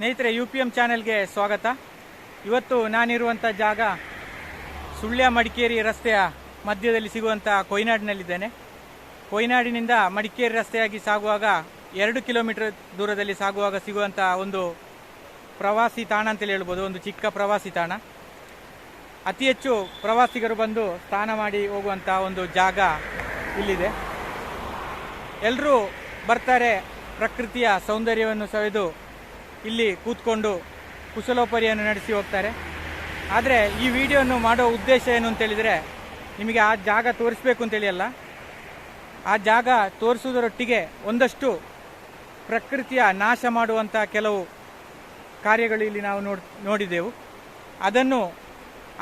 ಸ್ನೇಹಿತರೆ U P M ಚಾನೆಲ್ಗೆ ಸ್ವಾಗತ. ಇವತ್ತು ನಾನಿರುವಂಥ ಜಾಗ ಸುಳ್ಯ ಮಡಿಕೇರಿ ರಸ್ತೆಯ ಮಧ್ಯದಲ್ಲಿ ಸಿಗುವಂಥ ಕೊಯ್ನಾಡಿನಲ್ಲಿದ್ದೇನೆ. ಕೊಯ್ನಾಡಿನಿಂದ ಮಡಿಕೇರಿ ರಸ್ತೆಯಾಗಿ ಸಾಗುವಾಗ ಎರಡು ಕಿಲೋಮೀಟರ್ ದೂರದಲ್ಲಿ ಸಾಗುವಾಗ ಸಿಗುವಂಥ ಒಂದು ಪ್ರವಾಸಿ ತಾಣ ಅಂತೇಳಿ ಹೇಳ್ಬೋದು, ಒಂದು ಚಿಕ್ಕ ಪ್ರವಾಸಿ ತಾಣ. ಅತಿ ಹೆಚ್ಚು ಪ್ರವಾಸಿಗರು ಬಂದು ಸ್ನಾನ ಮಾಡಿ ಹೋಗುವಂಥ ಒಂದು ಜಾಗ ಇಲ್ಲಿದೆ. ಎಲ್ಲರೂ ಬರ್ತಾರೆ ಪ್ರಕೃತಿಯ ಸೌಂದರ್ಯವನ್ನು ಸವೆದು ಇಲ್ಲಿ ಕೂತ್ಕೊಂಡು ಕುಶಲೋಪರಿಯನ್ನು ನಡೆಸಿ ಹೋಗ್ತಾರೆ. ಆದರೆ ಈ ವಿಡಿಯೋವನ್ನು ಮಾಡೋ ಉದ್ದೇಶ ಏನು ಅಂತೇಳಿದರೆ ನಿಮಗೆ ಆ ಜಾಗ ತೋರಿಸ್ಬೇಕು ಅಂತೇಳಿ ಅಲ್ಲ ಆ ಜಾಗ ತೋರಿಸೋದರೊಟ್ಟಿಗೆ ಒಂದಷ್ಟು ಪ್ರಕೃತಿಯ ನಾಶ ಮಾಡುವಂಥ ಕೆಲವು ಕಾರ್ಯಗಳು ಇಲ್ಲಿ ನಾವು ನೋಡ್, ನೋಡಿದೆವು. ಅದನ್ನು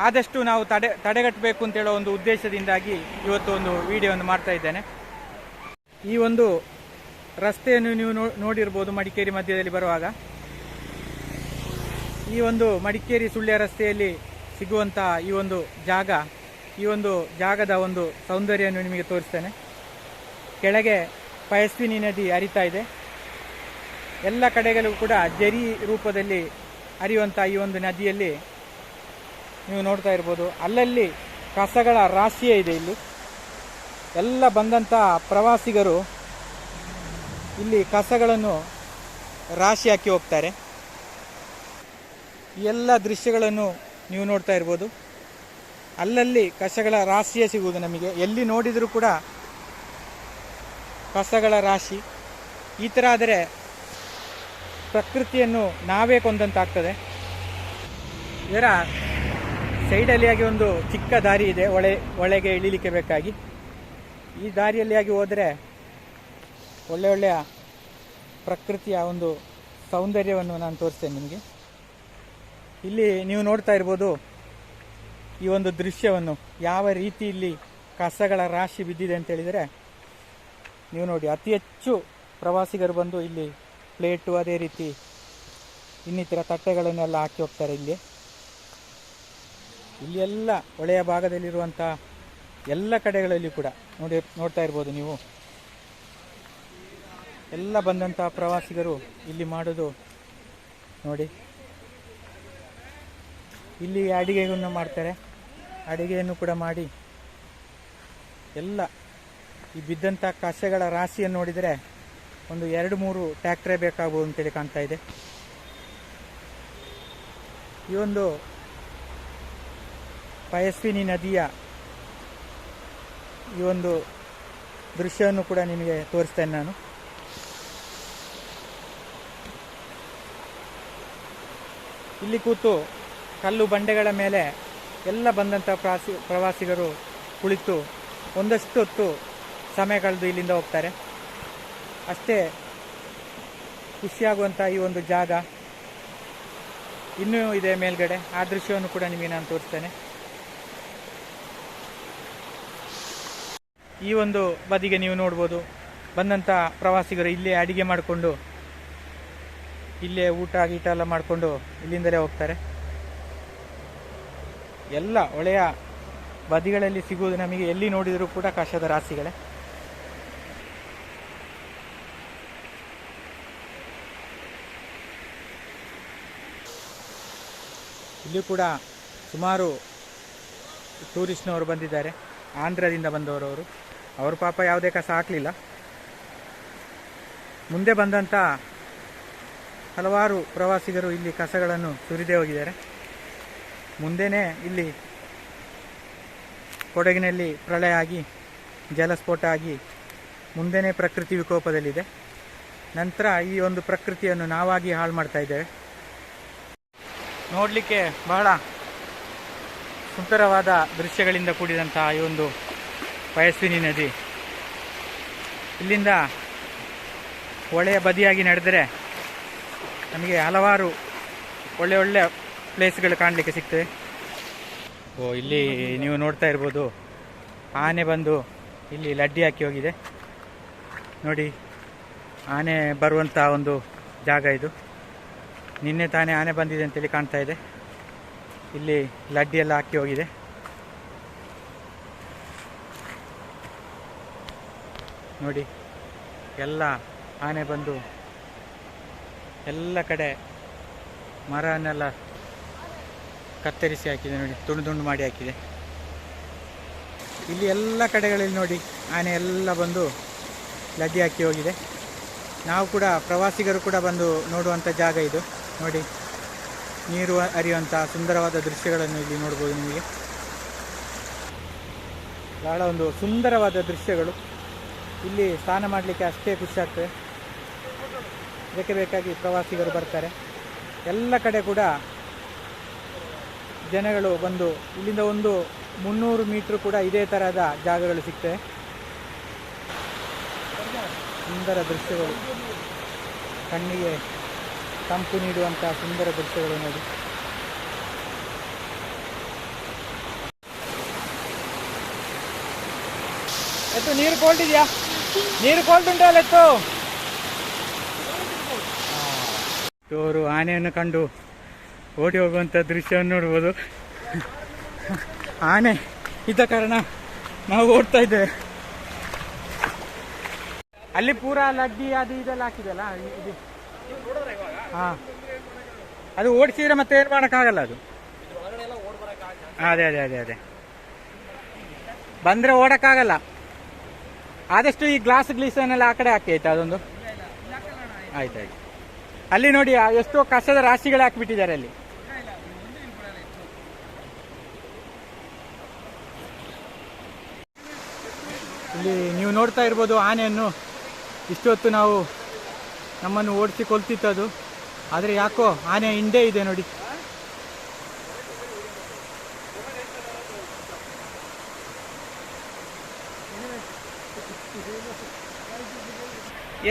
ಆದಷ್ಟು ನಾವು ತಡೆ, ತಡೆಗಟ್ಟಬೇಕು ಅಂತೇಳೋ ಒಂದು ಉದ್ದೇಶದಿಂದಾಗಿ ಇವತ್ತು ಒಂದು ವಿಡಿಯೋವನ್ನು ಮಾಡ್ತಾ ಇದ್ದೇನೆ. ಈ ಒಂದು ರಸ್ತೆಯನ್ನು ನೀವು ನೋಡಿರ್ಬೋದು ಮಡಿಕೇರಿ ಮಧ್ಯದಲ್ಲಿ ಬರುವಾಗ. ಈ ಒಂದು ಮಡಿಕೇರಿ ಸುಳ್ಯ ರಸ್ತೆಯಲ್ಲಿ ಸಿಗುವಂತಹ ಈ ಒಂದು ಜಾಗ, ಈ ಒಂದು ಜಾಗದ ಒಂದು ಸೌಂದರ್ಯವನ್ನು ನಿಮಗೆ ತೋರಿಸ್ತೇನೆ. ಕೆಳಗೆ ಪಯಸ್ವಿನಿ ನದಿ ಹರಿತಾ ಇದೆ. ಎಲ್ಲ ಕಡೆಗಳೂ ಕೂಡ ಜರಿ ರೂಪದಲ್ಲಿ ಹರಿಯುವಂಥ ಈ ಒಂದು ನದಿಯಲ್ಲಿ ನೀವು ನೋಡ್ತಾ ಇರ್ಬೋದು. ಅಲ್ಲಲ್ಲಿ ಕಸಗಳ ರಾಶಿಯೇ ಇದೆ ಇಲ್ಲಿ. ಎಲ್ಲ ಬಂದಂಥ ಪ್ರವಾಸಿಗರು ಇಲ್ಲಿ ಕಸಗಳನ್ನು ರಾಶಿ ಹಾಕಿ ಹೋಗ್ತಾರೆ. ಎಲ್ಲ ದೃಶ್ಯಗಳನ್ನು ನೀವು ನೋಡ್ತಾ ಇರ್ಬೋದು. ಅಲ್ಲಲ್ಲಿ ಕಸಗಳ ರಾಶಿಯೇ ಸಿಗುವುದು ನಮಗೆ. ಎಲ್ಲಿ ನೋಡಿದರೂ ಕೂಡ ಕಸಗಳ ರಾಶಿ. ಈ ಥರ ಆದರೆ ಪ್ರಕೃತಿಯನ್ನು ನಾವೇ ಕೊಂದಂತಾಗ್ತದೆ. ಇದರ ಸೈಡಲ್ಲಿ ಆಗಿ ಒಂದು ಚಿಕ್ಕ ದಾರಿ ಇದೆ. ಒಳೆ, ಒಳಗೆ ಇಳಿಲಿಕ್ಕೆ ಬೇಕಾಗಿ. ಈ ದಾರಿಯಲ್ಲಿ ಆಗಿ ಹೋದರೆ ಒಳ್ಳೆ ಒಳ್ಳೆಯ ಪ್ರಕೃತಿಯ ಒಂದು ಸೌಂದರ್ಯವನ್ನು ನಾನು ತೋರಿಸ್ತೇನೆ ನಿಮಗೆ. ಇಲ್ಲಿ ನೀವು ನೋಡ್ತಾ ಇರ್ಬೋದು ಈ ಒಂದು ದೃಶ್ಯವನ್ನು ಯಾವ ರೀತಿ ಇಲ್ಲಿ ಕಸಗಳ ರಾಶಿ ಬಿದ್ದಿದೆ ಅಂತ ಹೇಳಿದರೆ, ನೀವು ನೋಡಿ, ಅತಿ ಹೆಚ್ಚು ಪ್ರವಾಸಿಗರು ಬಂದು ಇಲ್ಲಿ ಪ್ಲೇಟು ಅದೇ ರೀತಿ ಇನ್ನಿತರ ತಟ್ಟೆಗಳನ್ನೆಲ್ಲ ಹಾಕಿ ಹೋಗ್ತಾರೆ ಇಲ್ಲಿ. ಇಲ್ಲಿ ಎಲ್ಲ ಒಳೆಯ ಭಾಗದಲ್ಲಿರುವಂಥ ಎಲ್ಲ ಕಡೆಗಳಲ್ಲಿ ಕೂಡ ನೋಡಿ, ನೋಡ್ತಾ ಇರ್ಬೋದು ನೀವು. ಎಲ್ಲ ಬಂದಂಥ ಪ್ರವಾಸಿಗರು ಇಲ್ಲಿ ಮಾಡೋದು ನೋಡಿ. ಇಲ್ಲಿ ಅಡಿಗೆಯನ್ನು ಮಾಡ್ತಾರೆ. ಅಡಿಗೆಯನ್ನು ಕೂಡ ಮಾಡಿ ಎಲ್ಲ ಈ ಬಿದ್ದಂಥ ಕಸಗಳ ರಾಶಿಯನ್ನು ನೋಡಿದರೆ ಒಂದು ಎರಡು ಮೂರು ಟ್ಯಾಕ್ಟ್ರೇ ಬೇಕಾಗ್ಬೋದು ಅಂತೇಳಿ ಕಾಣ್ತಾ ಇದೆ. ಈ ಒಂದು ಪಯಸ್ವಿನಿ ನದಿಯ ಈ ಒಂದು ದೃಶ್ಯವನ್ನು ಕೂಡ ನಿಮಗೆ ತೋರಿಸ್ತೇನೆ ನಾನು. ಇಲ್ಲಿ ಕೂತು ಕಲ್ಲು ಬಂಡೆಗಳ ಮೇಲೆ ಎಲ್ಲ ಬಂದಂಥ ಪ್ರಾಸಿ, ಪ್ರವಾಸಿಗರು ಕುಳಿತು ಒಂದಷ್ಟು ಹೊತ್ತು ಸಮಯ ಕಳೆದು ಇಲ್ಲಿಂದ ಹೋಗ್ತಾರೆ. ಅಷ್ಟೇ ಖುಷಿಯಾಗುವಂಥ ಈ ಒಂದು ಜಾಗ. ಇನ್ನೂ ಇದೆ ಮೇಲ್ಗಡೆ. ಆ ದೃಶ್ಯವನ್ನು ಕೂಡ ನಿಮಗೆ ನಾನು ತೋರಿಸ್ತೇನೆ. ಈ ಒಂದು ಬದಿಗೆ ನೀವು ನೋಡ್ಬೋದು, ಬಂದಂಥ ಪ್ರವಾಸಿಗರು ಇಲ್ಲೇ ಅಡಿಗೆ ಮಾಡಿಕೊಂಡು, ಇಲ್ಲೇ ಊಟ ಗೀಟ ಎಲ್ಲ ಮಾಡಿಕೊಂಡು ಇಲ್ಲಿಂದಲೇ ಹೋಗ್ತಾರೆ. ಎಲ್ಲ ಒಳೆಯ ಬದಿಗಳಲ್ಲಿ ಸಿಗುವುದು ನಮಗೆ ಎಲ್ಲಿ ನೋಡಿದರೂ ಕೂಡ ಕಾಶದ ರಾಶಿಗಳೇ. ಇಲ್ಲಿ ಕೂಡ ಸುಮಾರು ಟೂರಿಸ್ಟ್ನವರು ಬಂದಿದ್ದಾರೆ. ಆಂಧ್ರದಿಂದ ಬಂದವರವರು. ಅವರು ಅವ್ರ ಪಾಪ ಯಾವುದೇ ಕಸ ಹಾಕಲಿಲ್ಲ. ಮುಂದೆ ಬಂದಂಥ ಹಲವಾರು ಪ್ರವಾಸಿಗರು ಇಲ್ಲಿ ಕಸಗಳನ್ನು ಸುರಿದೇ ಹೋಗಿದ್ದಾರೆ. ಮುಂದೆನೇ ಇಲ್ಲಿ ಕೊಡಗಿನಲ್ಲಿ ಪ್ರಳಯ ಆಗಿ ಜಲಸ್ಫೋಟ ಆಗಿ ಮುಂದೆನೇ ಪ್ರಕೃತಿ ವಿಕೋಪದಲ್ಲಿದೆ. ನಂತರ ಈ ಒಂದು ಪ್ರಕೃತಿಯನ್ನು ನಾವಾಗಿ ಹಾಳು ಮಾಡ್ತಾ ಇದ್ದೇವೆ. ನೋಡಲಿಕ್ಕೆ ಬಹಳ ಸುಂದರವಾದ ದೃಶ್ಯಗಳಿಂದ ಕೂಡಿದಂತಹ ಈ ಒಂದು ಪಯಸ್ವಿನಿ ನದಿ. ಇಲ್ಲಿಂದ ಒಳ್ಳೆಯ ಬದಿಯಾಗಿ ನಡೆದರೆ ನಮಗೆ ಹಲವಾರು ಒಳ್ಳೆ ಒಳ್ಳೆ ಪ್ಲೇಸ್ಗಳು ಕಾಣಲಿಕ್ಕೆ ಸಿಗ್ತದೆ ಓ, ಇಲ್ಲಿ ನೀವು ನೋಡ್ತಾ ಇರ್ಬೋದು. ಆನೆ ಬಂದು ಇಲ್ಲಿ ಲಡ್ಡಿ ಹಾಕಿ ಹೋಗಿದೆ. ನೋಡಿ, ಆನೆ ಬರುವಂಥ ಒಂದು ಜಾಗ ಇದು. ನಿನ್ನೆ ತಾನೇ ಆನೆ ಬಂದಿದೆ ಅಂತೇಳಿ ಕಾಣ್ತಾ ಇದೆ. ಇಲ್ಲಿ ಲಡ್ಡಿ ಎಲ್ಲ ಹಾಕಿ ಹೋಗಿದೆ. ನೋಡಿ, ಎಲ್ಲ ಆನೆ ಬಂದು ಎಲ್ಲ ಕಡೆ ಮರನ್ನೆಲ್ಲ ಕತ್ತರಿಸಿ ಹಾಕಿದೆ ನೋಡಿ, ತುಂಡು ತುಂಡು ಮಾಡಿ ಹಾಕಿದೆ. ಇಲ್ಲಿ ಎಲ್ಲ ಕಡೆಗಳಲ್ಲಿ ನೋಡಿ, ಆನೆ ಎಲ್ಲ ಬಂದು ಲದ್ದಿ ಹಾಕಿ ಹೋಗಿದೆ. ನಾವು ಕೂಡ, ಪ್ರವಾಸಿಗರು ಕೂಡ ಬಂದು ನೋಡುವಂಥ ಜಾಗ ಇದು. ನೋಡಿ, ನೀರು ಹರಿಯುವಂಥ ಸುಂದರವಾದ ದೃಶ್ಯಗಳನ್ನು ಇಲ್ಲಿ ನೋಡ್ಬೋದು ನಿಮಗೆ. ಬಹಳ ಒಂದು ಸುಂದರವಾದ ದೃಶ್ಯಗಳು. ಇಲ್ಲಿ ಸ್ನಾನ ಮಾಡಲಿಕ್ಕೆ ಅಷ್ಟೇ ಖುಷಿ ಆಗ್ತದೆ. ಬೇಕಾಗಿ ಪ್ರವಾಸಿಗರು ಬರ್ತಾರೆ. ಎಲ್ಲ ಕಡೆ ಕೂಡ ಜನಗಳು ಬಂದು, ಇಲ್ಲಿಂದ ಒಂದು ಮುನ್ನೂರು ಮೀಟ್ರ್ ಕೂಡ ಇದೇ ತರಹದ ಜಾಗಗಳು ಸಿಗ್ತವೆ. ಸುಂದರ ದೃಶ್ಯಗಳು. ಕಣ್ಣಿಗೆ ತಂಪು ನೀಡುವಂತಹ ಸುಂದರ ದೃಶ್ಯಗಳು ನೋಡಿ. ಎತ್ತು, ನೀರು ಕೋಲ್ಡ್ ಇದೆಯಾ? ನೀರು ಕೋಲ್ಡ್ ಉಂಟು ಎತ್ತು? ಚೋರು ಆನೆಯನ್ನು ಕಂಡು ಓಡಿ ಹೋಗುವಂಥ ದೃಶ್ಯವನ್ನು ನೋಡ್ಬೋದು. ಆನೆ ಇದ್ದ ಕಾರಣ ನಾವು ಓಡ್ತಾ ಇದ್ದೇವೆ. ಅಲ್ಲಿ ಪೂರ ಲಡ್ಡಿ ಅದು ಇದೆಲ್ಲ ಹಾಕಿದಲ್ಲ ಇದು. ಹಾ. ಅದು ಓಡಿಸಿದ್ರೆ ಮತ್ತೆ ಏನು ಮಾಡೋಕ್ಕಾಗಲ್ಲ ಅದು. ಅದೇ ಅದೇ ಅದೇ ಅದೇ. ಬಂದ್ರೆ ಓಡಕ್ಕಾಗಲ್ಲ. ಆದಷ್ಟು ಈ ಗ್ಲಾಸ್ ಗ್ಲೀಸನ್ನೆಲ್ಲ ಆ ಕಡೆ ಹಾಕಿ, ಆಯ್ತಾ ಅದೊಂದು? ಆಯ್ತಾಯ್ತು ಅಲ್ಲಿ ನೋಡಿ ಎಷ್ಟೋ ಕಸದ ರಾಶಿಗಳು ಹಾಕಿಬಿಟ್ಟಿದ್ದಾರೆ ಅಲ್ಲಿ. ಇಲ್ಲಿ ನೀವು ನೋಡ್ತಾ ಇರ್ಬೋದು ಆನೆಯನ್ನು. ಇಷ್ಟೊತ್ತು ನಾವು ನಮ್ಮನ್ನು ಓಡಿಸಿ ಕೊಲ್ತಿತ್ತದು ಆದರೆ ಯಾಕೋ ಆನೆ ಹಿಂದೆ ಇದೆ ನೋಡಿ.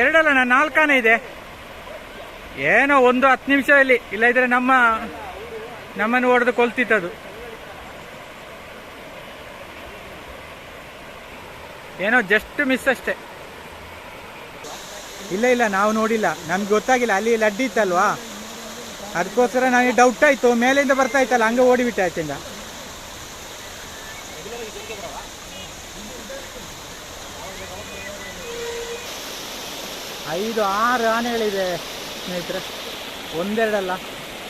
ಎರಡಲ್ಲ ನಾನು ನಾಲ್ಕು ಆನೆ ಇದೆ. ಏನೋ ಒಂದು ಹತ್ತು ನಿಮಿಷದಲ್ಲಿ ಇದ್ರೆ ನಮ್ಮ ನಮ್ಮನ್ನು ಹೊಡೆದು ಕೊಲ್ತಿತ್ತದು. ಏನೋ ಜಸ್ಟ್ ಮಿಸ್ ಅಷ್ಟೇ. ಇಲ್ಲ ಇಲ್ಲ, ನಾವು ನೋಡಿಲ್ಲ. ನಮ್ಗೆ ಗೊತ್ತಾಗಿಲ್ಲ, ಅಲ್ಲಿ ಲಡ್ಡಿ ಇತ್ತಲ್ವಾ? ಅದಕ್ಕೋಸ್ಕರ ನನಗೆ ಡೌಟ್ ಆಯ್ತು. ಮೇಲಿಂದ ಬರ್ತಾ ಇತ್ತಲ್ಲ, ಹಂಗೆ ಓಡಿಬಿಟ್ಟೆ ಆಯ್ತಿಂದ. ಐದು, ಆರು ಆನೆಗಳಿದೆ ಸ್ನೇಹಿತರೆ. ಒಂದೆರಡಲ್ಲ.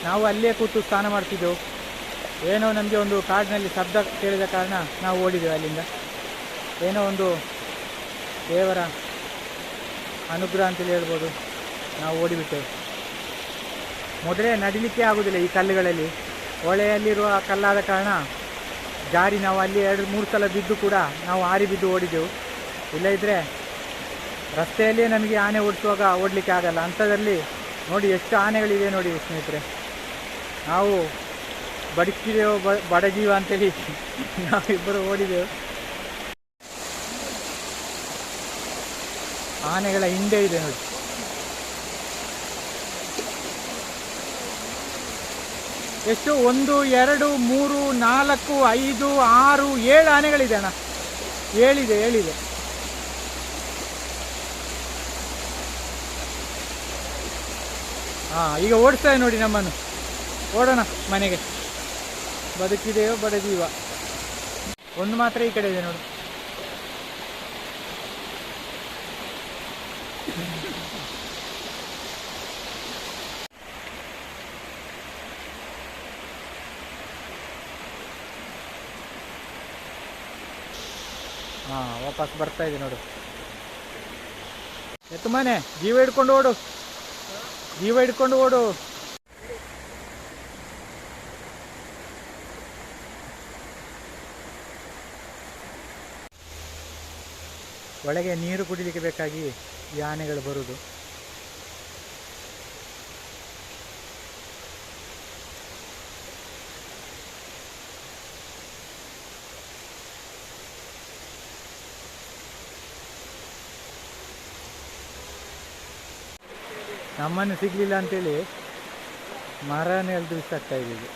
ನಾವು ಅಲ್ಲೇ ಕೂತು ಸ್ನಾನ ಮಾಡ್ತಿದ್ದೆವು. ಏನೋ ನಮಗೆ ಒಂದು ಕಾಡಿನಲ್ಲಿ ಶಬ್ದ ಕೇಳಿದ ಕಾರಣ ನಾವು ಓಡಿದ್ದೇವೆ ಅಲ್ಲಿಂದ. ಏನೋ ಒಂದು ದೇವರ ಅನುಗ್ರಹ ಅಂತೇಳಿ ಹೇಳ್ಬೋದು. ನಾವು ಓಡಿಬಿಟ್ಟೆವು. ಮೊದಲೇ ನಡಿಲಿಕ್ಕೆ ಆಗೋದಿಲ್ಲ ಈ ಕಲ್ಲುಗಳಲ್ಲಿ. ಹೊಳೆಯಲ್ಲಿರುವ ಕಲ್ಲಾದ ಕಾರಣ ಜಾರಿ ನಾವು ಅಲ್ಲಿ ಎರಡು, ಮೂರು ಸಲ ಬಿದ್ದು ಕೂಡ ನಾವು ಆರಿ ಬಿದ್ದು ಓಡಿದೆವು. ಇಲ್ಲದಿದ್ದರೆ ರಸ್ತೆಯಲ್ಲಿಯೇ ನಮಗೆ ಆನೆ ಓಡಿಸುವಾಗ ಓಡಲಿಕ್ಕೆ ಆಗಲ್ಲ. ಅಂಥದ್ರಲ್ಲಿ ನೋಡಿ ಎಷ್ಟು ಆನೆಗಳಿವೆ ನೋಡಿ ಸ್ನೇಹಿತರೆ. ನಾವು ಬದುಕಿದೆವು ಬ- ಬಡಜೀವ ಅಂತೇಳಿ ನಾವಿಬ್ಬರು ಓಡಿದೆವು. ಆನೆಗಳ ಹಿಂದೆ ಇದೆ ನೋಡಿ. ಎಷ್ಟು? ಒಂದು, ಎರಡು, ಮೂರು, ನಾಲ್ಕು, ಐದು, ಆರು, ಏಳು ಆನೆಗಳಿದೆ ಅಣ್ಣ. ಹೇಳಿದೆ ಹೇಳಿದೆ ಹಾ, ಈಗ ಓಡಿಸ್ತಾ ನೋಡಿ ನಮ್ಮನ್ನು. ಓಡೋಣ ಮನೆಗೆ. ಬದುಕಿದೆಯೋ ಬಡದೀವ ಒಂದು ಮಾತ್ರ ಈ ಕಡೆ ಇದೆ ನೋಡಿ. ಹಾ, ವಾಪಸ್ ಬರ್ತಾ ಇದೆ ನೋಡು. ಎತ್ತು ಮನೆ, ಜೀವ ಹಿಡ್ಕೊಂಡು ಓಡು. ಜೀವ ಹಿಡ್ಕೊಂಡು ಓಡು. ಒಳಗೆ ನೀರು ಕುಡಿಲಿಕ್ಕೆ ಬೇಕಾಗಿ ಈ ಆನೆಗಳು ಬರುವುದು. ನಮ್ಮನ್ನು ಸಿಗಲಿಲ್ಲ ಅಂತೇಳಿ ಮರನೇ ಎಲ್ದು ಬಿಸಾಕ್ತಾ ಆಗ್ತಾ ಇದೆ ಇದು